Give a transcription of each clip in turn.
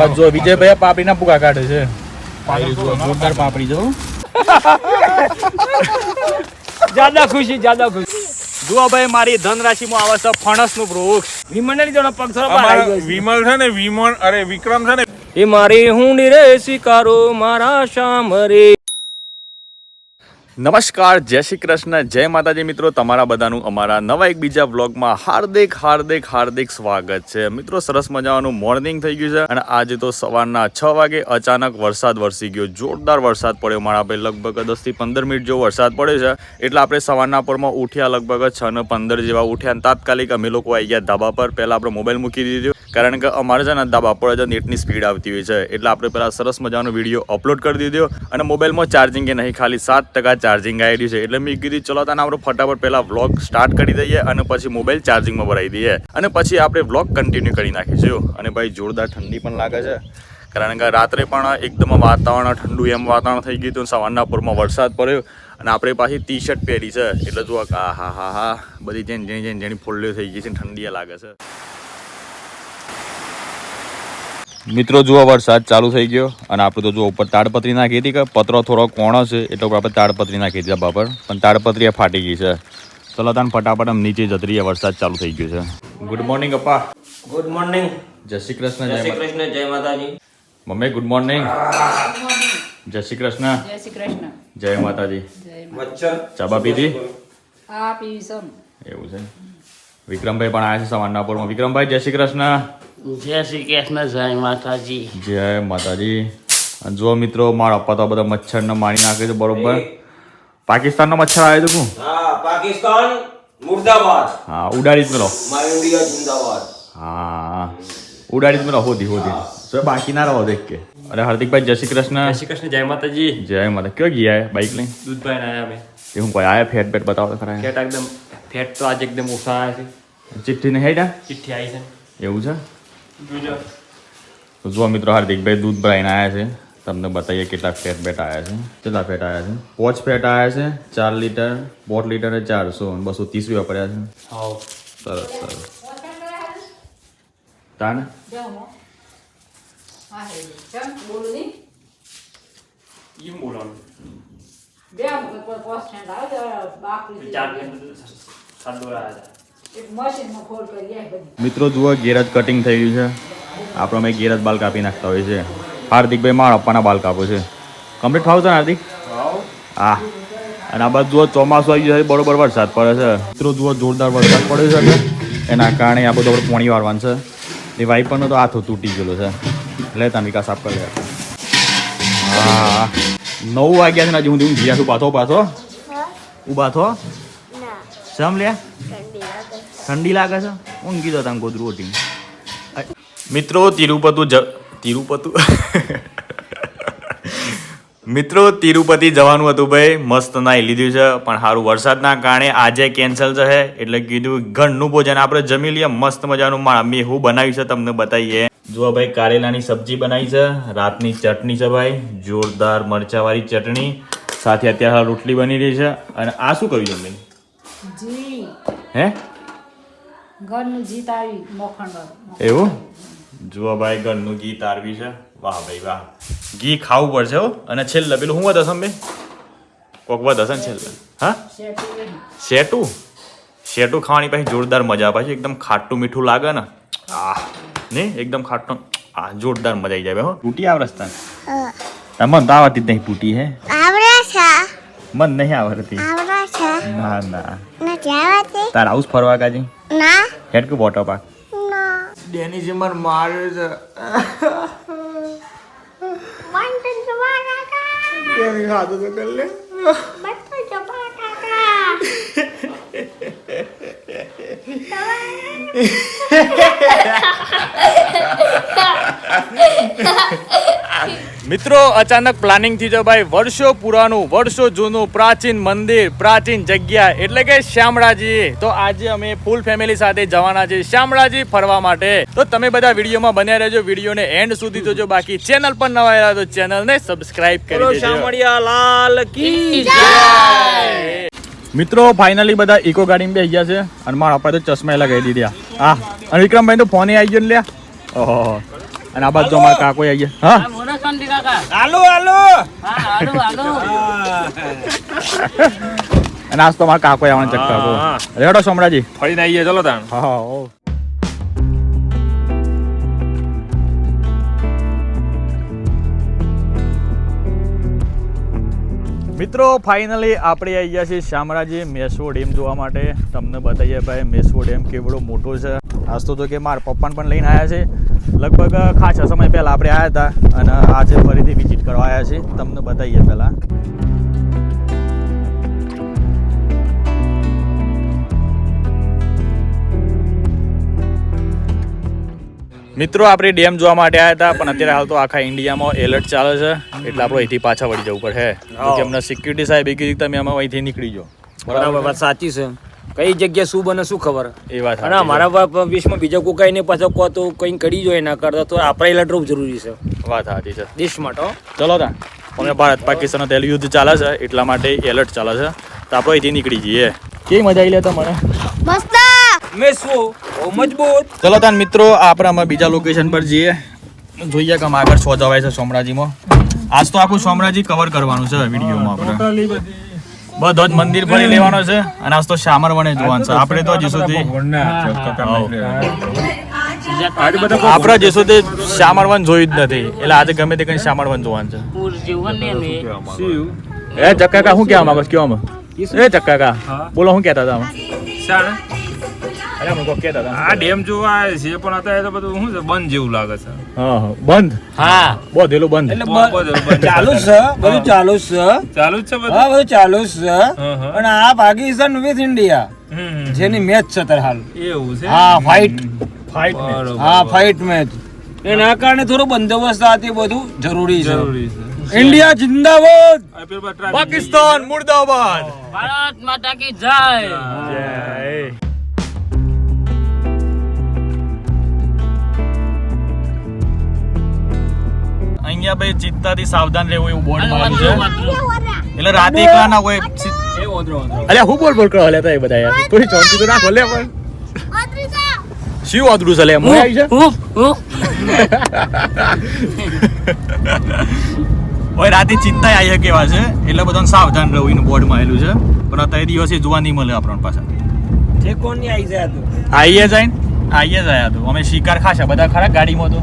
બાજુ જો વિજયભાઈ પાપડીના ભૂકા કાઢે છે. જોરદાર પાપડી જો. જ્યાદા ખુશી જ્યાદા ખુશી. જુઓ ભાઈ મારી ધનરાશિમાં આવે છે ફણસનું વૃક્ષ. વિમંડળી જોડે પગ થોડો બહાર આવી ગયો છે. વિમલ છે ને વિમલ અરે વિક્રમ છે ને એ મારી હું રે સ્વીકારો મારા શામ રે નમસ્કાર, જય શ્રી કૃષ્ણ, જય માતાજી મિત્રો, તમારા બધાનું અમારા નવા એક બીજા વ્લોગમાં હાર્દિક હાર્દિક હાર્દિક સ્વાગત છે. મિત્રો, સરસ મજાનું મોર્નિંગ થઈ ગયું છે અને આજે તો સવારના છ વાગે અચાનક વરસાદ વરસી ગયો. જોરદાર વરસાદ પડ્યો. મારા ભાઈ લગભગ દસથી પંદર મિનિટ જેવો વરસાદ પડ્યો છે. એટલે આપણે સવારના પરમાં ઉઠ્યા લગભગ છ ને પંદર જેવા ઉઠ્યા તાત્કાલિક અમે લોકો આવી ગયા ધાબા પર. પહેલા આપણે મોબાઈલ મૂકી દીધો. કારણ કે અમારે છે ને ધાબા પર જ નેટની સ્પીડ આવતી હોય છે. એટલે આપણે પહેલાં સરસ મજાનો વીડિયો અપલોડ કરી દીધો અને મોબાઈલમાં ચાર્જિંગ કે નહીં, ખાલી સાત ટકા ચાર્જિંગ આવી છે. એટલે મેં કીધું, ચલો તને આપણે ફટાફટ પહેલાં વ્લોગ સ્ટાર્ટ કરી દઈએ અને પછી મોબાઈલ ચાર્જિંગમાં ભરાઈ દઈએ. અને પછી આપણે વ્લોગ કન્ટિન્યુ કરી નાખીશું. અને ભાઈ, જોરદાર ઠંડી પણ લાગે છે. કારણ કે રાત્રે પણ એકદમ વાતાવરણ ઠંડુ એમ વાતાવરણ થઈ ગયું હતું સવારના પૂરમાં વરસાદ પડ્યો અને આપણે પાછી ટી શર્ટ પહેરી છે. એટલે જો આ હા હા હા, બધી જેની જેની જેની જેની ફોલ્લીઓ થઈ ગઈ છે ઠંડી લાગે છે. મિત્રો જુઓ વરસાદ ચાલુ થઈ ગયો અને આપણે તો જુઓ ઉપર તાડપત્રી નાખી હતી કે પતરો થોડો કોણો છે એટલે ઉપર આપણે તાડપત્રી નાખી હતી પર. પણ તાડપત્રી ફાટી ગઈ છે. ચલો તાન ફટાફટ આમ નીચે જતી રહીએ વરસાદ ચાલુ થઈ ગયો છે. ગુડ મોર્નિંગ અપ્પા. ગુડ મોર્નિંગ જય શ્રી કૃષ્ણ જય શ્રી કૃષ્ણ જય માતાજી. મમ્મી ગુડ મોર્નિંગ જય શ્રી કૃષ્ણ. જય શ્રી કૃષ્ણ. જય માતાજી. જય મચ્છર. ચા બા પીધી? હા પીસમ એવું છે. વિક્રમભાઈ પણ આવ્યા છે સવારના પોરમાં. વિક્રમભાઈ જય શ્રી કૃષ્ણ. જય શ્રી કૃષ્ણ જય માતાજી. જય માતાજી. અને જો મિત્રો મારા પપ્પા તો બધા મચ્છરને મારી નાખે છે બરોબર? પાકિસ્તાનનો મચ્છર આવ્યો તો હા પાકિસ્તાન મુર્દાબાદ. હા ઉડાડી જ મેલો જિંદાબાદ હા. ઉડાડી જ મેલો હોધી હોધી તો બાકી ના રહો દેખ કે. અરે હાર્દિકભાઈ જય શ્રી કૃષ્ણ. જય શ્રી કૃષ્ણ જય માતાજી. જય માતા કયો ગયા બાઈક લઈ લઈને? દૂધભાઈ આયા અમે. એ હું કોઈ આયા ફેટ બેટ બતાવો ખરા ફેટ એકદમ ફેટ તો આજે એકદમ ઓછા આવ્યા છે. ચિઠ્ઠી નહીં હેડા ચિઠ્ઠી આવી છે. એવું છે? તો જુઓ મિત્રો હાર્દિકભાઈ દૂધ ભરાઈને આવ્યા છે. તમને બતાવીએ કેટલા ફેટ બેટ આવ્યા છે. કેટલા ફેટ આવ્યા છે? પોચ ફેટ આવ્યા છે ચાર લીટર બોટ લીટરે ચારસો બસો ત્રીસ રૂપિયા પડ્યા છે. સરસ સરસ. તાને? ઈ બોલવાનું બે મુખ પર પોસ્ટ સ્ટેન્ડ આવે તો બાકરી ચાર ફેટ સાત દોરા આવ્યા એક મશીનમાં ખોલ કરી આય બધી. મિત્રો જુઓ ગેરજ કટિંગ થઈ ગયું છે. આપણે અમે ગેરજ બાલ કાપી નાખતા હોઈએ છીએ હાર્દિકભાઈ મારા પપ્પાના બાલ કાપો છે. કમ્પ્લીટ ફાવશે ને હાર્દિક? હા. અને આ બાજુ જુઓ ચોમાસું આવી ગયું છે બરોબર વરસાદ પડે છે. મિત્રો જુઓ જોરદાર વરસાદ પડે છે એટલે એના કારણે આ બધું આપણે પોણી વાળવાનું છે. એ વાઇપરનો તો હાથો તૂટી ગયેલો છે. લેતા તમે વિકાસ આપ કરી હા. નવ વાગ્યા છે ને હજી હું હું ગયા છું. પાછો પાછો ઊભા થો. સમ લે. ઠંડી લાગે છે? ઊંઘી જતા ગોદરું ઓટી મિત્રો તિરુપતુ જ તિરુપતુ મિત્રો તિરુપતિ જવાનું હતું ભાઈ મસ્ત નાઈ લીધું છે પણ સારું વરસાદના કારણે આજે કેન્સલ છે એટલે કીધું ઘરનું ભોજન આપણે જમી લઈએ મસ્ત મજાનું મા મેં હું બનાવ્યું છે તમને બતાવીએ. જુઓ ભાઈ કારેલાની સબ્જી બનાવી છે રાતની ચટણી છે ભાઈ જોરદાર મરચાવાળી ચટણી સાથે અત્યારે રોટલી બની રહી છે અને આ શું કર્યું તમે હે? ઘરનું આવી એવું? જુઓ ભાઈ ઘરનું ઘી તારવી છે. વાહ ભાઈ વાહ. ઘી ખાવું પડશે હો. અને છેલ્લે પેલું શું વધશે ભાઈ કોક વધશે ને છેલ્લે? હા? શેટું શેટું? ખાવાની પછી જોરદાર મજા પાછી એકદમ ખાટું મીઠું લાગે ને. આ ને એકદમ ખાટું. આ જોરદાર મજા આવી જાય. હો. તૂટી આવ રસ્તા તમને તો આવડતી જ નહીં તૂટી હે? આવડે છે. મન નહીં આવડતી. આવડે છે. ના ના. તાર આવું જ ફરવા કાજી? ના. હેડ કે વોટર પાર્ક ના. ડેની જીમર મારે છે. બંધ જવાના કા ડેની ખાધું તો કર લે. બંધ જવાના કા મિત્રો અચાનક પ્લાનિંગથી જો ભાઈ. વર્ષો પુરાનું વર્ષો જૂનું પ્રાચીન મંદિર પ્રાચીન જગ્યા એટલે કે શ્યામળાજી તો આજે અમે ફૂલ ફેમિલી સાથે જવાના છે શ્યામળાજી ફરવા માટે. તો તમે બધા વિડીયોમાં બન્યા રહેજો. વિડીયોને એન્ડ સુધી જોજો. બાકી ચેનલ પર નવા આવ્યા તો ચેનલને સબસ્ક્રાઇબ કરી દેજો. શામળિયા લાલ કી મિત્રો ફાઇનલી બધા ઇકો ગાડીમાં બેસી ગયા છે. અને મારા આપણે તો ચશ્મા લગાવી દીધા. હા અને વિક્રમભાઈ તો ફોને આવી ગયો ને લ્યા. ઓહો અને આ બાજુ અમારા કાકો આવી ગયા. હા. હાલો હાલો. અને આજ તો અમારા કાકો આવવાના ચક્કર હા. રેડો સોમરાજી ફરીને આવીએ ચલો તાણ. હા મિત્રો ફાઇનલી આપણે આવી ગયા છીએ શામળાજી મેસવો ડેમ જોવા માટે. તમને બતાવીએ ભાઈ, મેસવો ડેમ કેવડો મોટો છે. આજ તો કે મારા પપ્પાને પણ લઈને આવ્યા છે લગભગ ખાસા સમય પહેલાં આપણે આવ્યા હતા અને આજે ફરીથી વિઝિટ કરવા આવ્યા છીએ. તમને બતાવીએ પહેલાં. મિત્રો આપણે ડેમ જોવા માટે આવ્યા હતા પણ અત્યારે હાલ તો આખા ઇન્ડિયામાં એલર્ટ ચાલે છે. એટલે આપણે અહીંથી પાછા વળી જવું પડે કે અમને સિક્યુરિટી સાહેબ એ કીધી તમે અમે અહીંથી નીકળી જાઓ. બરાબર વાત સાચી છે. કઈ જગ્યા શું બને શું ખબર? એ વાત અને અમારા વિશ્વમાં બીજા કોઈ કઈ નહીં પાછો કહો તો કંઈ કરી જોઈએ ના કરતા તો આપણે એલર્ટ રહેવું જરૂરી છે. વાત સાચી છે. દેશ માટે હો. ચલો તા. અમે ભારત પાકિસ્તાન તેલ યુદ્ધ ચાલે છે એટલા માટે એલર્ટ ચાલે છે. તો આપણે અહીંથી નીકળી જઈએ. કેવી મજા આવી લે તમને મસ્ત મેસવો મજબૂત. ચલો તાન મિત્રો આપણે અમે બીજા લોકેશન પર જઈએ. જોઈએ કે આગળ શો જવાય છે સોમરાજીમાં આજ તો આખું સોમરાજી કવર કરવાનું છે વિડીયોમાં આપણે. બધો. જ મંદિર ફરી લેવાનો છે અને આજ તો શામર વણે જોવાનું છે. આપણે તો સુધી આપણે હજી તે શામરવન જોયું જ નથી. એટલે આજે ગમે તે કઈ શામરવન જોવાનું છે. પૂર જીવન ને એ ચક્કાકા શું કહેવા માંગો આમાં? એ ચક્કાકા બોલો શું કહેતા હતા આ ડેમ જોવા છે પણ અત્યારે તો બધું શું છે બંધ જેવું લાગે છે. હા હા. બંધ? હા. બોધેલું બંધ. એટલે બ- બધું બંધ. ચાલુ છે બધું ચાલુ છે. ચાલુ છે બધું? હા બધું ચાલુ છે. હં, હં. પણ આ પાકિસ્તાન વિથ ઇન્ડિયા હમ, હમ. જેની મેચ છે અત્યારે હાલ. એવું છે? હા ફાઇટ ફાઇટ હા ફાઇટ મેચ એના કારણે થોડું બંદોબસ્ત આ બધું જરૂરી છે. જરૂરી છે. ઇન્ડિયા જિંદાબાદ. પાકિસ્તાન મુર્દાબાદ. ભારત માતા કી જય. અહીંયા ભાઈ ચિત્તાથી સાવધાન રહેવું એવું બોર્ડ મારેલું છે. એટલે રાતે એકલા ના હોય અલ્યા હું બોલ બોલ કરો હલે તો એ બધા યાર. થોડી ચોંટી તો રાખો લે પણ શિવ શું વાદળું છે લે મોય આવી છે. ઓય રાતે ચિંતા આવી કેવા છે? એટલે બધાને સાવધાન રહેવું એનું બોર્ડ મારેલું છે. પણ અત્યારે દિવસે જોવા નહીં મળે આપણને પાછા. જે કોણની આવી જાય તો. આઈએ જાય આઈએ જાય તો. અમે શિકાર ખાશા. બધા ખરા ગાડીમાં તો?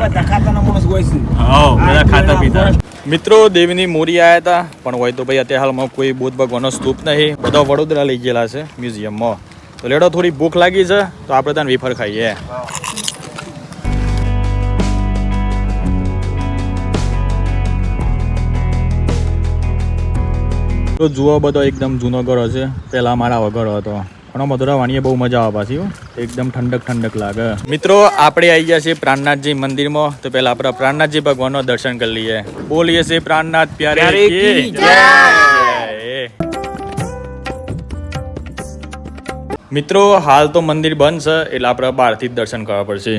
બધા ખાતાના માણસ હોય છે. હા બધા ખાતા પીતા. મિત્રો દેવીની મોરી આયા હતા પણ હોય તો ભાઈ અત્યારે હાલમાં કોઈ બુદ્ધ ભગવાનનો સ્તૂપ નહીં. બધા વડોદરા લઈ ગયેલા છે મ્યુઝિયમમાં. તો લેડો થોડી ભૂખ લાગી છે તો આપણે ત્યાં વેફર ખાઈએ. તો જુઓ બધો એકદમ જૂનો ઘર છે પહેલા મારા વગર હતો. પણ મધુરા વાણીએ બહુ મજા આવે પાછી એકદમ ઠંડક ઠંડક લાગે. મિત્રો આપણે આવી ગયા છીએ પ્રાણનાથજી મંદિરમાં. તો પહેલા આપણે પ્રાણનાથજી ભગવાનનો દર્શન કરી લઈએ. બોલીએ છીએ પ્રાણનાથ પ્યારે જય. મિત્રો હાલ તો મંદિર બંધ છે એટલે આપણે બહારથી જ દર્શન કરવા પડશે.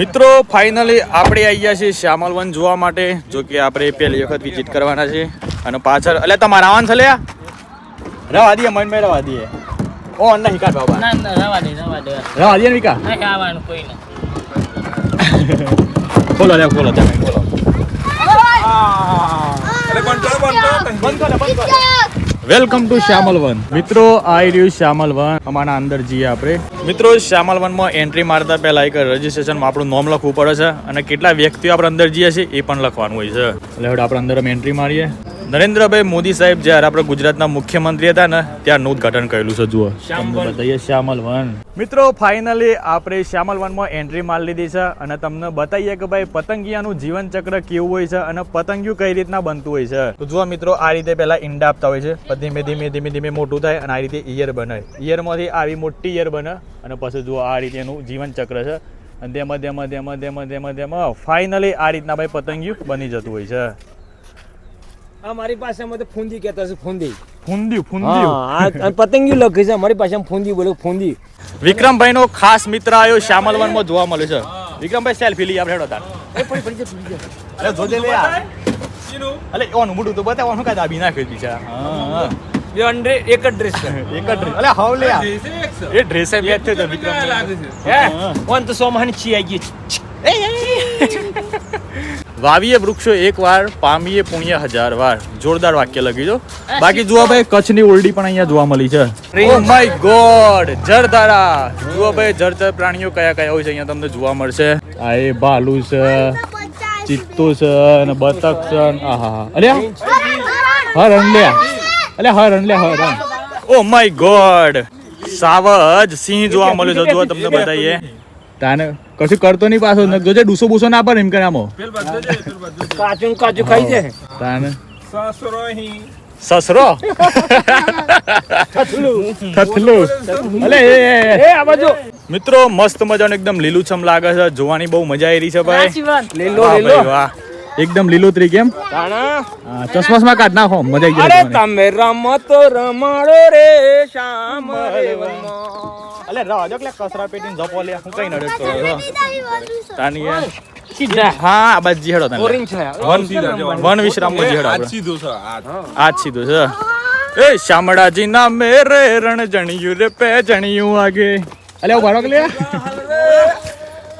મિત્રો ફાઇનલી આપણે આવી ગયા છીએ શ્યામલ વન જોવા માટે જો કે આપણે પહેલી વખત વિઝિટ કરવાના છે અને પાછળ એટલે તમારે આવવાનું છે લ્યા રવા દઈએ મન મેં રવા દઈએ. ઓ નહીં કાઢ બાબા. ના ના રવા દે રવા દે. રવા દઈએ વિકા? નહીં આવવાનું કોઈ નહીં. ખોલો લે ખોલો તમે ખોલો. અરે બંધ કરો, બંધ કરો. Welcome to Shyamal one. મિત્રો, આઈ રહ્યું શ્યામલ વન. અમારા અંદર જઈએ આપણે. મિત્રો, શ્યામલ વનમાં એન્ટ્રી મારતા પહેલા એક રજીસ્ટ્રેશનમાં આપણું નોમ લખવું પડે છે અને કેટલા વ્યક્તિઓ આપણે અંદર જઈએ છીએ એ પણ લખવાનું હોય છે. એટલે આપણે અંદર અમે એન્ટ્રી મારીએ. નરેન્દ્રભાઈ મોદી સાહેબ જ્યારે આપણે ગુજરાતના મુખ્યમંત્રી હતા ને ત્યારનું ઉદઘાટન કરેલું છે જુઓ. તમને બતાવીએ શ્યામલ વન. મિત્રો ફાઇનલી આપણે શ્યામલ વનમાં એન્ટ્રી મારી લીધી છે અને તમને બતાવીએ કે ભાઈ પતંગિયાનું જીવન ચક્ર કેવું હોય છે અને પતંગિયું કઈ રીતના બનતું હોય છે. તો જુઓ મિત્રો આ રીતે પહેલા ઈંડા આપતા હોય છે. પછી ધીમે ધીમે ધીમે ધીમે મોટું થાય અને આ રીતે ઈયર બને. ઈયરમાંથી આવી મોટી ઈયર બને અને પછી જુઓ આ રીતે એનું જીવન ચક્ર છે. અને તેમાં તેમાં તેમાં તેમાં તેમાં તેમાં ફાઇનલી આ રીતના ભાઈ પતંગિયું બની જતું હોય છે. આ મારી પાસે અમે તો ફૂંદી કહેતા છે ફૂંદી. ફૂંદ્યું હા આ આ પતંગિયું લખે છે અમારી પાસે ફૂંદી બોલો ફૂંદી. વિક્રમભાઈ નો ખાસ મિત્ર આવ્યો શ્યામલ વનમાં જોવા મળે છે. વિક્રમભાઈ સેલ્ફી લઈ આપણે હેડો તાર. અરે જોજે લે યાર અલે ઓન મુડું તો બતાવ ઓનું કાંઈ દાબી નાખ્યું બિચારા હા હા. બે અંડે એક જ ડ્રેસ છે. એક જ ડ્રેસ અલે હાવ લે આ. એ ડ્રેસ એ થયો તો વિક્રમ હે? ઓન તો સોમાની છી. આવી ગઈ વાવીએ વૃક્ષો એક વાર પામીએ પુણ્ય હજાર વાર. જોરદાર વાક્ય લખી દો બાકી જુઓ ભાઈ કચ્છની ઓરડી પણ અહીંયા જોવા મળી છે. ઓ માય ગોડ જરધારા જુઓ ભાઈ જળચર પ્રાણીઓ કયા કયા હોય છે અહીંયા તમને જોવા મળશે. આ એ ભાલુ છે ચિત્તુ છે અને બતક છે આહા અલ્યા? હરણ લે અલ્યા હરણ લે હરણ ઓ માય ગોડ સાવજ સિંહ જોવા મળ્યો છે જુઓ તમને બતાવીએ. તાને કશું કરતો નહીં પાછો. ને જોજે ડૂસો બૂસો ના પડે એમ કે આમો. કાચું ને કાચું ખાઈ છે તાને. સસરો થથલું. અલે એ, એ, એ. એ આ બાજુ. મિત્રો મસ્ત મજાનું એકદમ લીલુંછમ લાગે છે. જોવાની બહુ મજા આવી રહી છે ભાઈ. લીલો લીલો. વાહ. એકદમ લીલોતરી કેમ તાણા. માં કાઢ નાખો. મજા આવી અરે જાય તમે રમતો રમાડો રે શ્યામ રે વનમાં. અલે જો કે કસરા પેટીને જપો લે હું કઈ નડે છો તાની સીધા હા બાજી હેડો તને ઓરેન્જ છે. વન વન વિશ્રામમાં જીહેડો આપણે. આજ સીધો છે એ શામળાજી ના મેરે રણ જણિયું રે પે જણિયું આગે. અલે ઊભા કે લે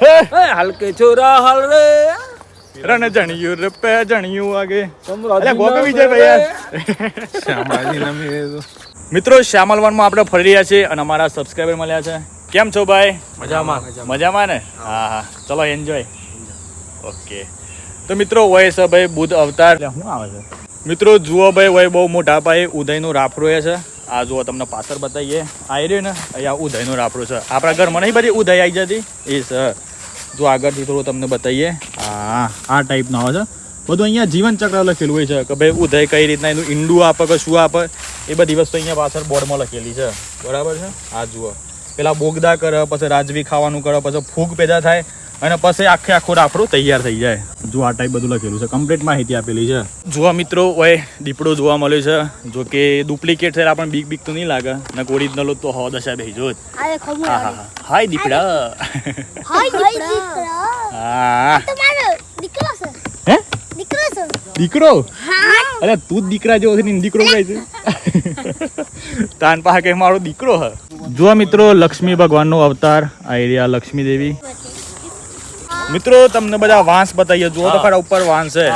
હે? હલકે છોરા હલ રે. રણ જણિયું રે પે જણિયું આગે. અલે ગોપી ના મેરે. મિત્રો શ્યામલવનમાં આપણે ફરી રહ્યા છીએ અને અમારા સબસ્ક્રાઈબર મળ્યા છે. કેમ છો ભાઈ? મજામાં. મજામાં ને? હા. હા ચલો એન્જોય ઓકે. તો મિત્રો વય છે ભાઈ બુધ અવતાર. શું આવે છે? મિત્રો જુઓ ભાઈ વય બહુ મોટા ભાઈ ઉદયનું રાફરું એ છે. આ જુઓ તમને પાછળ બતાવીએ. આ રહ્યું ને? અહીંયા ઉદયનું રાફરું છે. આપણા ઘરમાં નહીં બધી ઉદય આવી જતી? એ છે. જો આગળથી થોડું તમને બતાવીએ. હા આ ટાઈપનો આવે છે. બધું અહીંયા જીવન ચક્ર લખેલું હોય છે કે ભાઈ ઉદય કઈ રીતના એનું ઈંડું આપે કે શું આપે? એ બધી વસ્તુ અહીંયા પાછળ બોર્ડમાં લખેલી છે. બરાબર છે? આ જુઓ. પેલા બોગદા કરે પછી રાજવી ખાવાનું કરે પછી ફૂગ પેદા થાય અને પછી આખે આખું રાફડું તૈયાર થઈ જાય. જો આ ટાઈપ બધું લખેલું છે. કમ્પ્લીટ માહિતી આપેલી છે. જોવા મિત્રો હોય દીપડો જોવા મળ્યો છે. જો કે ડુપ્લિકેટ છે આપણને બીક બીક તો નહીં લાગે. ને ઓરિજિનલ તો હો દશા બેહી જો હા હા હા. હાય દીપડા. હા. દીકરો? અરે તું જ દીકરા જેવો છે ને દીકરો કહે છે. તાન પાસે કે મારો દીકરો હ. જો મિત્રો લક્ષ્મી ભગવાનનો અવતાર આ એરિયા લક્ષ્મી દેવી. મિત્રો તમને બધા વાંસ બતાવીએ. જુઓ તો ખરા ઉપર વાંસ છે.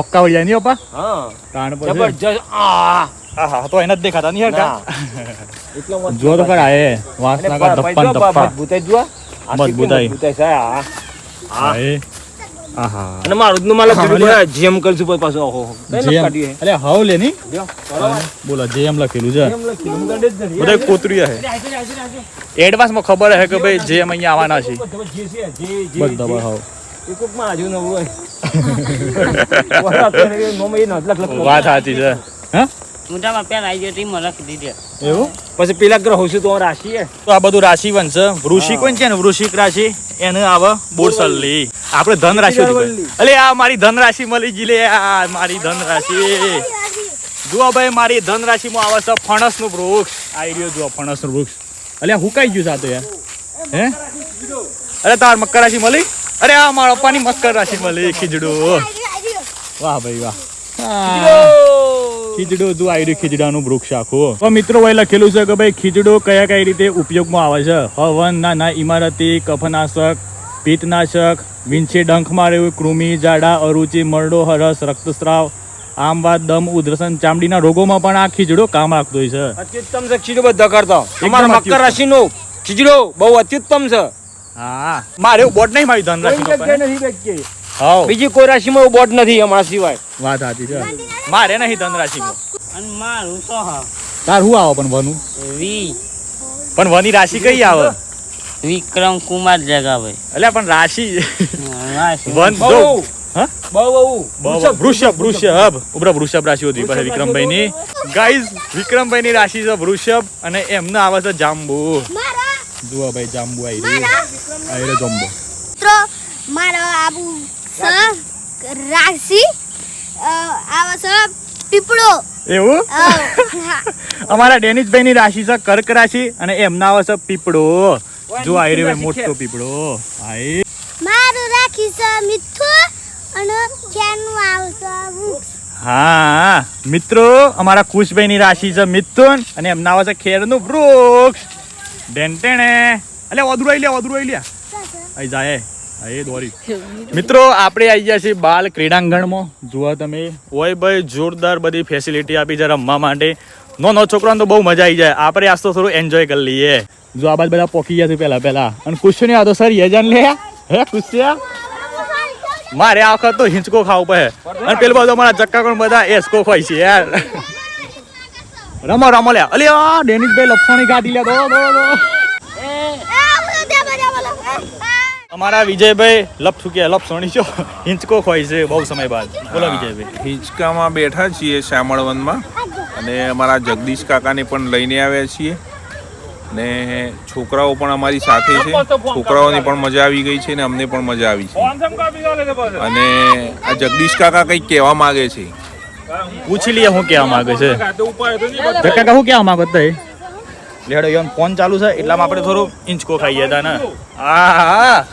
ઓક્કા વળી જાય નહીં પપ્પા તાણ પર જબરજસ્ત. આ. આહા, તો એને જ દેખાતા નહીં. એટલો જુઓ તો ખરા એ વાંસ ના કા ધપ્પા ધપ્પા મજબૂતાઈ જુઓ. મજબૂતાઈ. છે આ. અને મારું નું માલક જેમ કરશું પછી પાછું ઓહો અલે હાવ લે ની. બોલો જેમ લખેલું છે. બધા લખ્યું, હે એડવાન્સ જ નથી. બધા કોતરીયા છે એડવાન્સમાં ખબર હે કે ભાઈ જેમ અહીંયા આવવાના છે. બધા. હાવ. વાત સાચી છે. હા? પછી પેલા ગ્રહ છે તો રાશિ હે. તો આ બધું રાશિ વંશ વૃષિક કોણ છે ને? વૃષિક રાશિ. એને આવે બોરસલ્લી આપણે ધન રાશિ અલે આ મારી ધન રાશિ મળી ગઈ લે આ મારી ધન રાશિ જુઓ ભાઈ મારી ધન રાશિમાં આવે છે ફણસનું વૃક્ષ. આવી રહ્યો જુઓ ફણસનું વૃક્ષ. અલે હુકાઈ ગયું સાથે યાર. હે? અરે તાર મકર રાશિ મળી? અરે આ મારા પપ્પાની મકર રાશિ મળી. ખીજડું. વાહ ભાઈ વાહ. ખીચડો તું આવી રહ્યું ખીજડાનું વૃક્ષ આખું. તો મિત્રો ભાઈ લખેલું છે કે ભાઈ ખીજડો કયા કઈ રીતે ઉપયોગમાં આવે છે? હવન નાના ઇમારતી કફનાશક પિત્તનાશક વિંછી ડંખ મારે કૃમિ જાડા અરુચિ મરડો હરસ રક્તસ્રાવ આમવાદ દમ ઉધરસન ચામડીના રોગોમાં પણ આ ખીજડો કામ રાખતો હોય છે. અત્યુત્તમ છે ખીજડો બધા કરતા. અમારા મકર રાશિનો ખીજડો બહુ અત્યુત્તમ છે. હા. મારે એવું બોટ નહીં મારી ધન રાશિ. હાવ બીજી કોઈ રાશિમાં એવું બોટ નથી અમારા સિવાય. વાત સાચી છે. મારે નહીં ધન રાશિમાં અને મારું તો હા. તાર હું આવે પણ વનું? વી. પણ વની રાશિ કઈ આવે? વિક્રમ કુમાર જગાભાઈ. એટલે પણ રાશિ રાશિ. વન બહુ જો હા? બહુ બહુ બહુ- વૃષભ વૃષભ ઉપરા વૃષભ રાશિ. હતી પાસે વિક્રમભાઈ ની ગાઈઝ વિક્રમભાઈ ની રાશિ છે વૃષભ અને એમને આવે છે જાંબુ. જુઓ ભાઈ જાંબુ આવી રહ્યું આવી રહ્યો જાંબુ. મારો આબુ રાશિ. આવે છે પીપળો. એવું? અમારા ડેનિશભાઈ ની રાશિ છે કર્ક રાશિ અને એમના આવે છે પીપળો. જો આ રે મોટો પીપળો. હાય. મારું રાખી છે મીઠું અને ક્યાંનું આવશે વૃક્ષ હા મિત્રો અમારા ખુશભાઈની રાશિ છે મિથુન અને એમના આવે છે ખેરનું વૃક્ષ. ડેન્ટેણે અલે ઓદરું આઈ લે ઓદરું લે આઈ જાય એ દોરી. મિત્રો આપણે આવી ગયા છીએ બાલ ક્રીડાંગણમાં. જુઓ તમે. ઓય ભાઈ જોરદાર બધી ફેસિલિટી આપી છે રમવા માટે. નો નો છોકરાને તો બહુ મજા આવી જાય. આપણે આજ તો થોડું એન્જોય કરી લઈએ. જો આ બાદ બધા પોકી ગયા છે પહેલા પહેલા. અને કુશ્ય આ તો સર યજન લે. હે કુશ્ય મારે આ વખત તો હિંચકો ખાવું પડે. અને પેલું બધું મારા ચક્કા પણ બધા એસકો ખોય છે યાર. રમો રમો લે અલી આ ડેનિશભાઈ લપસણી કાઢી લે દો દો દો. આ અમારા વિજયભાઈ લપ ચૂક્યા કે લપસણી છો. હિંચકો ખોય છે બહુ સમય બાદ. બોલો વિજયભાઈ. હિંચકામાં બેઠા છીએ શ્યામળવનમાં. અને અમારા જગદીશ કાકાને પણ લઈને આવ્યા છીએ. ને છોકરાઓ પણ અમારી સાથે છે. છોકરાઓને પણ મજા આવી ગઈ છે અને અમને પણ મજા આવી છે. અને આ જગદીશ કાકા કંઈક કહેવા માંગે છે. પૂછી લઈએ હું કહેવા માંગે છે. કાકા હું કહેવા માંગો તય લેડો યોન ફોન ચાલુ છે એટલામાં આપણે થોડું ઇંચકો ખાઈએ તા ને. આ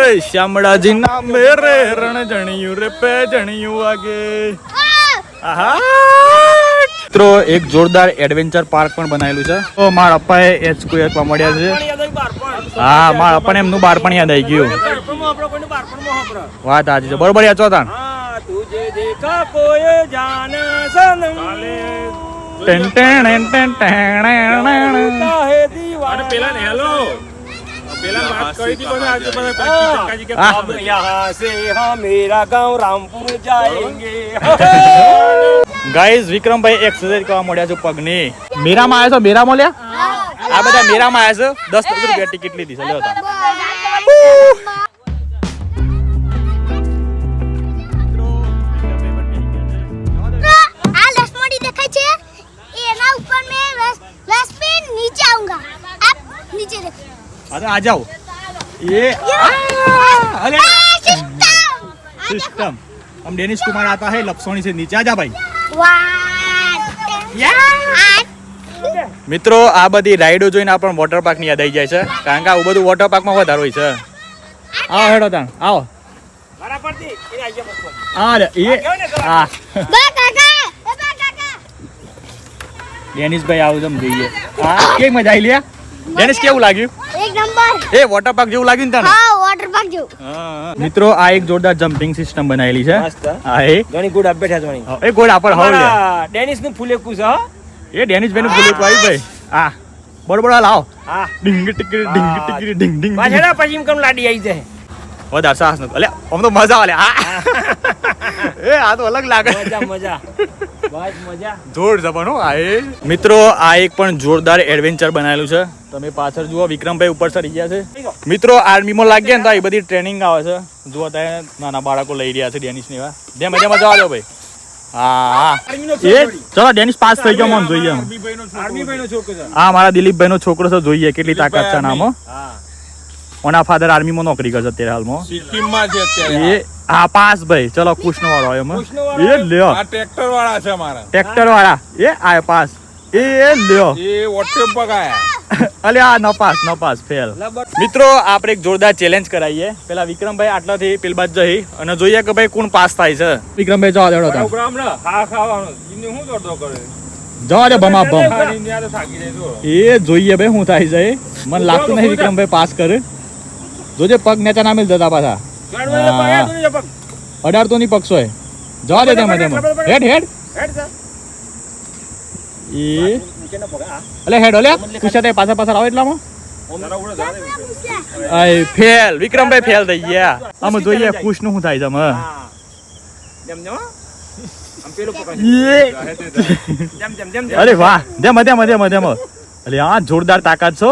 એ શામળાજી ના મેરે રણ જણિયું રે પે જણિયું વાગે આહા. મિત્રો એક જોરદાર એડવેન્ચર પાર્ક પણ બનાવેલું છે તો મારા પપ્પાએ એચ કોઈ મળ્યા છે હા મારા પપ્પાને એમનું બાળપણ યાદ આવી ગયું વાત આજે છે બરોબર યાદ છો તાણ તુજે દેખા કોઈ જાન Sanam ten ten ten ten ten. કાહે દીવાના પેલા ને હેલો પેલા વાત કરી હતી પણ આજે બધા કાકાજી કે હા. अब यहाँ से हम मेरा गांव रामपुर जाएंगे ગાઈઝ વિક્રમભાઈ એક્સરસાઇઝ કરવા મળ્યા છો પગની. મેરામાં આવ્યા છો? મેરામાં મળ્યા? આ બધા મેરામાં આવ્યા છો. દસ રૂપિયા ટિકિટ લીધી છે. અરે આ જાઓ એ સિસ્ટમ. हम ડેનિશ કુમાર आता હે लपसोनी से નીચે આજા ભાઈ. મિત્રો આ બધી રાઈડો જોઈને આપણને વોટર પાર્કની યાદ આવી જાય છે. કારણ કે આવું બધું વોટર પાર્કમાં વધારે હોય છે. આવો હેડો તાણ આવો. મારા એ આઈએ બસ આ લે, એ આ બા કાકા એ બા કાકા. ડેનિશભાઈ આવું જમ જોઈએ. આ કેવી મજા આવી લ્યા ડેનિશ કેવું લાગ્યું? એક નંબર. એ વોટર પાર્ક જેવું લાગ્યું ને તને મિત્રો આ એક જોરદાર જમ્પિંગ સિસ્ટમ બનાવેલી છે. આ એ. ઘણી ગુડ બેઠા જોણી એ ગોળ આપણ હવે ડેનિસનું ફૂલે કુસ હો? એ ડેનિશ ભાઈ નું બોલી આવી ભાઈ આ. બરોબર લાવ. હા. ડિંગ ટિકરી ડિંગ ટિકરી ડિંગ ડિંગ પાછળ પછી કમ કેમ લાડી આવી જાય. વધારે સાહસ નતું અલે આમ તો મજા આવે આ એ આ તો અલગ લાગે. મજા મજા. જોર જવાનું આ મિત્રો આ એક પણ જોરદાર એડવેન્ચર બનાવેલું છે. તમે પાછળ જુઓ વિક્રમભાઈ ઉપર ચડી ગયા છે. મિત્રો આર્મીમાં લાગ્યા ને તો આ બધી ટ્રેનિંગ આવે છે. જુઓ ત્યાં નાના બાળકો લઈ રહ્યા છે ડેનિશની જેમ જેમ મજા દો ભાઈ. હા હા. એ ચલો ડેનિશ પાસ થઈ ગયો મને જોઈએ આ મારા દિલીપભાઈ નો છોકરો છે જોઈએ કેટલી તાકાત છે નામો હા. ઓના ફાધર આર્મીમાં નોકરી કરે છે અત્યારે હાલમાં. સિક્કિમમાં છે અત્યારે એ હા પાસ ભાઈ. ચલો કૃષ્ણ વાળો એમાં. એ લ્યો. આ ટ્રેક્ટર વાળા છે મારા. ટ્રેક્ટર વાળા એ આ પાસ. એ લ્યો. એ વોટ્સએપ પગાયા. અલે આ નપાસ નપાસ. ફેલ. મિત્રો આપણે એક જોરદાર ચેલેન્જ કરાવીએ પેલા વિક્રમભાઈ આટલાથી પેલ બાદ જઈ અને જોઈએ કે ભાઈ કોણ પાસ થાય છે. વિક્રમભાઈ જવા દેડો તા. પ્રોગ્રામ ને? હા ખાવાનો. ઇને હું દોડતો કરે જવા દે બમા જો એ જોઈએ ભાઈ હું થાય છે મને લાગતું નહીં વિક્રમભાઈ પાસ કરે. જોજે પગ નેચા ના મિલ જતા પાછા. એ. અઢાર તો ની પક્ષો હે. જવા દે તેમાં તેમાં. હેડ હેડ. એ. અલે હેડ ઓલે પૂછ્યા તે પાછા પાછા આવો એટલામાં? ફેલ. વિક્રમભાઈ ફેલ થઈ ગયા. આમ જોઈએ કુશનું શું થાય જેમ. અરે વાહ. જેમ જેમ જેમ જેમ. અરે આ જોરદાર તાકાત છો.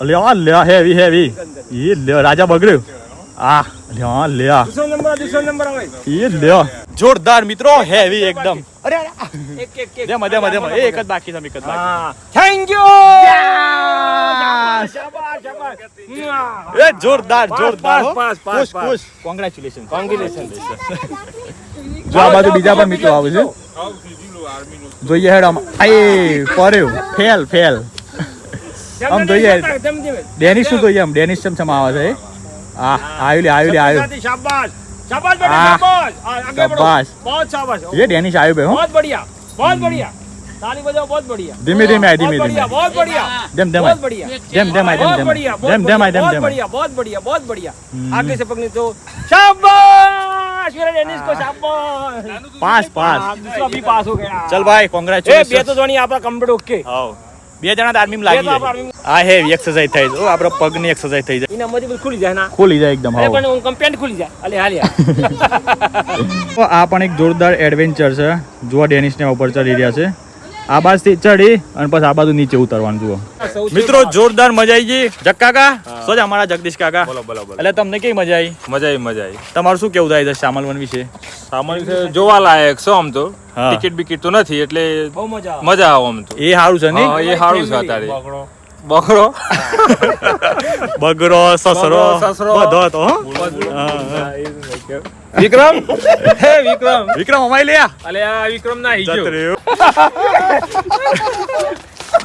અલે લ્યો હેવી હેવી. એ લ્યો રાજા બગડ્યો. આ લ્યો લ્યો. નંબર નંબર આવે. એ લ્યો. જોરદાર મિત્રો હેવી એકદમ. અરે અરે એક એક એક. જેમ જેમ જેમ એક જ બાકી છે એક જ બાકી. થેન્ક યુ શાબાશ શાબાશ એ જોરદાર જોરદાર પાસ, પાસ, પાસ, ખુશ કોંગ્રેચ્યુલેશન કોંગ્રેચ્યુલેશન જો આ બાજુ બીજા પણ મિત્રો આવે છે. જોઈએ હેડ આમ. આય યુ ફેલ ફેલ આમ જોઈએ ડેનિશ નું જોઈએ આમ ડેનિશ ચમચમ આવે છે આ આવ્યું આવ્યું આવ્યું શાબાશ શાબાશ બેટા શાબાશ શાબાશ બહુ શાબાશ ये ડેનિશ આવ્યું બે હો બહુ બઢિયા બહુ બઢિયા ताली बजाओ बहुत बढ़िया धीमे धीमे आए धीमे धीमे बहुत बढ़िया दम दम बहुत बढ़िया दम दम आए दम दम दम दम आए दम दम बहुत बढ़िया बहुत बढ़िया आगे से पकड़ने तो शाबाश पास पास पास हो गया चल भाई कांग्रेचुलेशन ये तो जोनी आपका कंप्लीट ओके आओ બે જણા તો આર્મીમાં લાગી જાય. આ હે એક્સરસાઇઝ થાય છે આપણો પગની એક્સરસાઇઝ થઈ જાય. એના મજબૂત ખુલી જાય ના? ખુલી જાય એકદમ હા પણ હું કમ્પેન્ટ ખુલી જાય. અલે હાલ્યા તો આ પણ એક જોરદાર એડવેન્ચર છે. જુઓ ડેનિશને ઉપર ચડી રહ્યા છે. આ બાજથી ચડી અને પછી આ બાજુ નીચે ઉતરવાનું જુઓ. મિત્રો જોરદાર મજા આવી ગઈ. જગ કાકા શું અમારા જગદીશ કાકા. બોલો બોલો બોલો. એટલે તમને કેવી મજા આવી મજા આવી મજા આવી તમારું શું કેવું થાય છે શ્યામલ વન વિશે? સામાન્ય છે જોવા લાયક છો આમ તો. ટિકિટ બિકિટ તો નથી એટલે મજા આવે. આમ તો. એ સારું છે ને નહીં એ સારું છે અત્યારે. બકરો બગરો સસરો સસરો. બધો હતો વિક્રમ? હે વિક્રમ. વિક્રમ અમાઈ લે અલે આ વિક્રમ ના હીજો.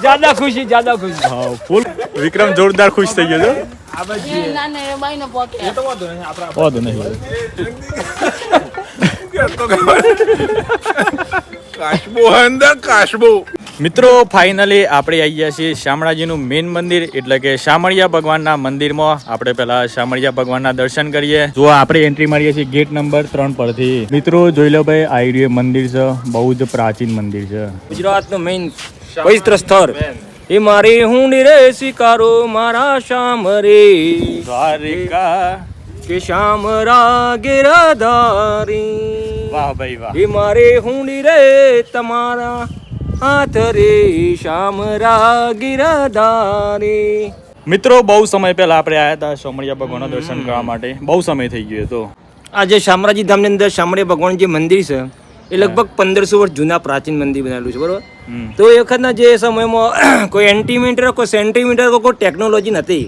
જ્યાદા ખુશી જ્યાદા ખુશી. હા ફૂલ. વિક્રમ જોરદાર ખુશ થઈ ગયો છે. વાંધો નહીં કાશબો અંદર કાશબો. મિત્રો ફાઇનલી આપણે આવી ગયા છીએ શામળાજીનું મેઇન મંદિર એટલે કે શામળિયા ભગવાનના મંદિરમાં. આપણે પેલા શામળિયા ભગવાનના દર્શન કરીએ. જો આપણે એન્ટ્રી મારીએ છીએ ગેટ નંબર ત્રણ પરથી. મિત્રો જોઈ લો ભાઈ આ મંદિર છે. બહુ જ પ્રાચીન મંદિર છે. ગુજરાતનું મેઇન પવિત્ર સ્થળ. એ મારી હું રે સ્વીકારો મારા શ્યામ રે દ્વારિકા કે શ્યામ રાગે રાધારી. વાહ ભાઈ વાહ. એ મારે હુંડી રે તમારા હાથ રે શ્યામ રાગેરાધારી મિત્રો બહુ સમય પહેલા આપણે આવ્યા હતા શામળિયા ભગવાનના દર્શન કરવા માટે. બહુ સમય થઈ ગયો હતો. આ જે શામરાજી ધામની અંદર શામળિયા ભગવાન જે મંદિર છે એ લગભગ પંદરસો વર્ષ જૂના પ્રાચીન મંદિર બનાવેલું છે બરોબર? તો એ વખતના જે સમયમાં કોઈ એન્ટીમીટર કોઈ સેન્ટીમીટર કોઈ ટેકનોલોજી નથી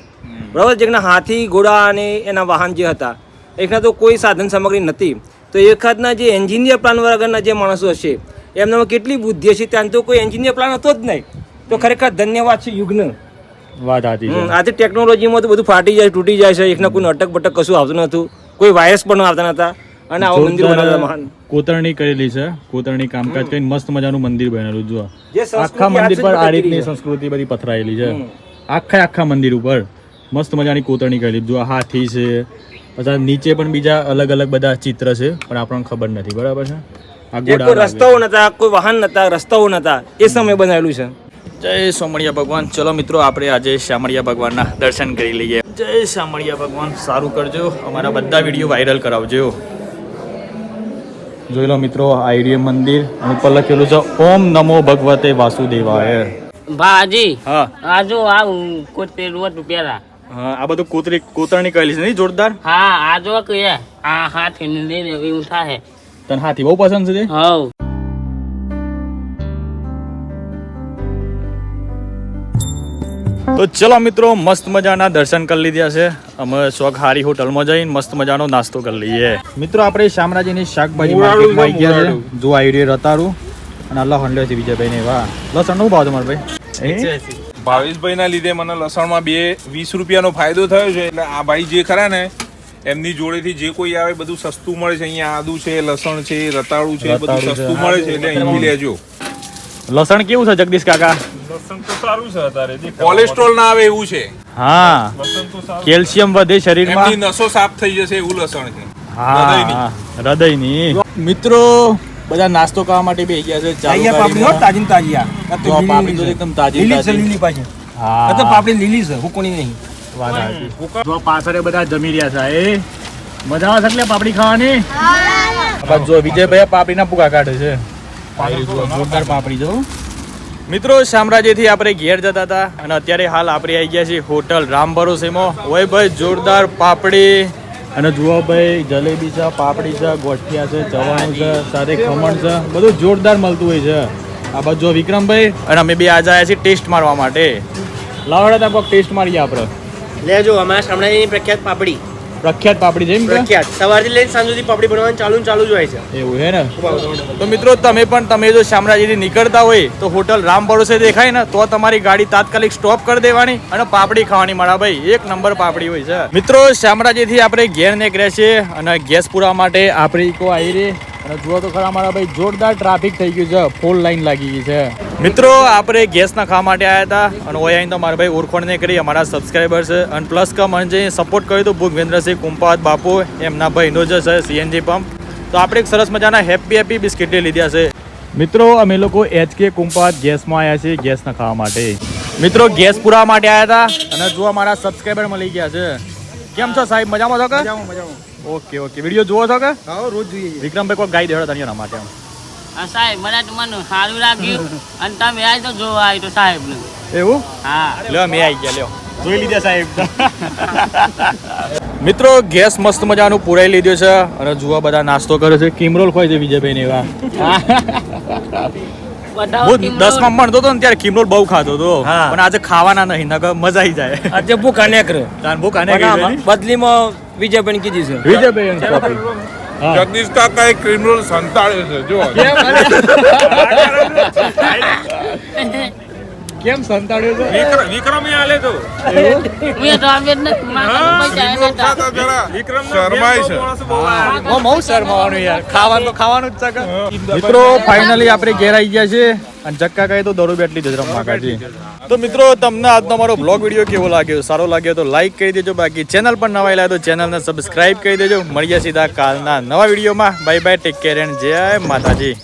બરાબર? જેના હાથી ઘોડા અને એના વાહન જે હતા એકના તો કોઈ સાધન સામગ્રી નથી તો એ વખતના જે એન્જિનિયર પ્લાન વગરના જે માણસો હશે એમનામાં કેટલી બુદ્ધિ હશે? ત્યાં તો કોઈ એન્જિનિયર પ્લાન હતો જ નહીં. તો ખરેખર ધન્યવાદ છે યુગને. વાત હતી આજે ટેકનોલોજીમાં તો બધું ફાટી જાય તૂટી જાય છે. એકના કોઈ અટક બટક કશું આવતું નતું કોઈ વાયરસ પણ આવતા નતા અને આવું મંદિર બનાવેલા મહાન. કોતરણી કરેલી છે. કોતરણી કામકાજ કરીને મસ્ત મજાનું મંદિર બનેલું જો આખા મંદિર પર આ રીતની. સંસ્કૃતિ બધી પથરાયેલી છે. આખા આખા મંદિર ઉપર. મસ્ત મજાની કોતરણી કરેલી. જો હાથી છે પછી નીચે પણ બીજા અલગ અલગ બધા ચિત્ર છે પણ આપણને ખબર નથી બરાબર છે? કોઈ રસ્તાઓ નતા કોઈ વાહન નતા રસ્તાઓ નતા. એ સમય બનાવેલું છે. જય સોમણિયા ભગવાન. ચલો મિત્રો આપણે આજે શામળિયા ભગવાનના દર્શન કરી લઈએ. જય શામળિયા ભગવાન. સારું કરજો. અમારા બધા વીડિયો વાયરલ કરાવજો. જોઈ લો મિત્રો આ આઈડિયમ મંદિર અને ઉપર લખેલું છે ઓમ નમો ભગવતે વાસુદેવાય. ભાજી હા. આ જો આ કોઈ પેલું હતું પેલા હા આ બધું કોતરી કોતરણી કરેલી છે નહીં જોરદાર? હા આ જો કે આ હાથ લઈને ઉઠા હે તને હાથી બહુ પસંદ છે હવ. તો ચલો મિત્રો મસ્ત મજાના દર્શન કરી લીધા છે. અમે શોખ હારી હોટલમાં જઈને મસ્ત મજાનો નાસ્તો કરી લઈએ. મિત્રો આપણે શામરાજીની શાકભાજી માર્કેટમાં આવી ગયા છે. જો આવી રહ્યું રતારું અને અલ્લાહ હંડે છે બીજા ને વાહ. લસણનું ભાવ તમારો ભાઈ? એ? ભાવેશભાઈ ના લીધે મને લસણમાં બે વીસ રૂપિયાનો ફાયદો થયો છે એટલે આ ભાઈ જે ખરા ને એમની જોડેથી જે કોઈ આવે બધું સસ્તું મળે છે. અહીંયા આદુ છે લસણ છે રતાળું છે બધું સસ્તું મળે છે એટલે અહીંથી લેજો. લસણ કેવું છે જગદીશ કાકા? લસણ તો સારું છે અત્યારે. કોલેસ્ટ્રોલ ના આવે એવું છે. હા. લસણ તો સારું કેલ્શિયમ વધે શરીરમાં. એમની નસો સાફ થઈ જશે એવું લસણ છે. હા હૃદયની. હૃદયની. મિત્રો બધા નાસ્તો કરવા માટે બે ગયા છે ચાલુ પાપડી હો, તાજી તાજી આ. તો પાપડી તો એકદમ તાજી લીલી છે. લીલી પાછી. હા. તો પાપડી લીલી છે હુકોની નહીં. વાત આવી જો પાછળ બધા જમી રહ્યા છે એ. મજા આવે એટલે પાપડી ખાવાની? હા. જો વિજયભાઈ પાપડીના પુગા કાઢે છે. જોરદાર પાપડી જો મિત્રો શામરાજેથી આપણે ઘેર જતા હતા અને અત્યારે હાલ આપણે આવી ગયા છીએ હોટલ રામ ભરોસેમાં હોય ભાઈ જોરદાર પાપડી. અને જુઓ ભાઈ જલેબી છે પાપડી છે ગોઠિયા છે ચવાણું છે સાથે ખમણ છે બધું જોરદાર મળતું હોય છે. આ બાજુ જો વિક્રમભાઈ. અને અમે બે આજે આવ્યા છીએ ટેસ્ટ મારવા માટે. લાવડા તા ટેસ્ટ મારીએ આપણે. લેજો અમારા સામણાની પ્રખ્યાત પાપડી. પ્રખ્યાત પાપડી છે પ્રખ્યાત. સવારથી લઈને સાંજ સુધી પાપડી બનાવવાનું ચાલુ ચાલુ જ હોય છે. એવું હે ને? તો મિત્રો તમે પણ તમે જો શામળાજીથી નીકળતા હોય તો હોટલ રામ ભરોસે દેખાય ને તો તમારી ગાડી તાત્કાલિક સ્ટોપ કરી દેવાની અને પાપડી ખાવાની મારા ભાઈ એક નંબર પાપડી હોય છે. મિત્રો શામળાજીથી આપણે ઘેર નીકળ્યા છીએ અને ગેસ પૂરવા માટે આપણે ઈકો આવી રહી. અને જુઓ તો ખરા મારા ભાઈ જોરદાર ટ્રાફિક થઈ ગયું છે. ફૂલ લાઈન લાગી ગઈ છે. મિત્રો આપણે ગેસના ખાવા માટે આવ્યા હતા અને ઓય તો મારા ભાઈ ઓળખોણ નહીં કરી અમારા સબસ્ક્રાઈબર છે. અને પ્લસ કે મને જે સપોર્ટ કર્યો તો ભૂપેન્દ્રસિંહ કુંપાત બાપુ એમના ભાઈનો જ છે સીએનજી પંપ તો આપણે એક સરસ મજાના હેપી હેપી બિસ્કિટ લીધા છે. મિત્રો અમે લોકો એચકે કુંપાત ગેસમાં આવ્યા છીએ ગેસ ના ખાવા માટે. મિત્રો ગેસ પુરાવા માટે આવ્યા હતા. અને જો અમારા સબસ્ક્રાઈબર મળી ગયા છે. કેમ છો સાહેબ? મજામાં છો કે? ઓકે ઓકે વીડિયો જુઓ છો કે? રોજ જોઈએ. વિક્રમભાઈ કોઈ ગાઈ દેડો તને માટે આમ. હા સાહેબ મને તમને સારું લાગ્યું. અને તમે આવી તો જોવા આવી તો સાહેબ ને એવું? હા. લ્યો મેં આવી ગયા લ્યો. જોઈ લીધા સાહેબ. મિત્રો ગેસ મસ્ત મજાનું પુરાઈ લીધું છે અને જુઓ બધા નાસ્તો કરે છે. કિમરોલ ખોય છે વિજયભાઈ ને એવા. હું દસમાં ભણતો હતો ને ત્યારે કિમરોલ બહુ ખાતો હતો. હા. પણ આજે ખાવાના નહીં નકર મજા આવી જાય. આજે ભૂખા નેકર તાન ભૂખ અનેક બદલીમાં વિજયભાઈ કીધી છે. વિજયભાઈ. જગદીશ કાકા સંતાડ્યો છે જો કેમ સંતાડ્યો છે? વિક્રમ વિક્રમ આલે તો. મે તો ને મારા પૈસા એના હતા. વિક્રમ શરમાય છે. ઓ બહુ શરમાવાનું યાર. ખાવાનું તો ખાવાનું જ છે મિત્રો ફાઇનલી આપણે ઘેર આવી ગયા છે અને ચક્કા કહે તો દરો બેટલી જ રમવા કાઢી. તો મિત્રો તમને આજનો મારો બ્લોગ વીડિયો કેવો લાગ્યો? સારો લાગ્યો તો લાઈક કરી દેજો. બાકી ચેનલ પર નવા લાગે તો ચેનલને સબસ્ક્રાઇબ કરી દેજો. મળીએ સીધા કાલના નવા વિડીયોમાં bye bye take care and Jai Mataji.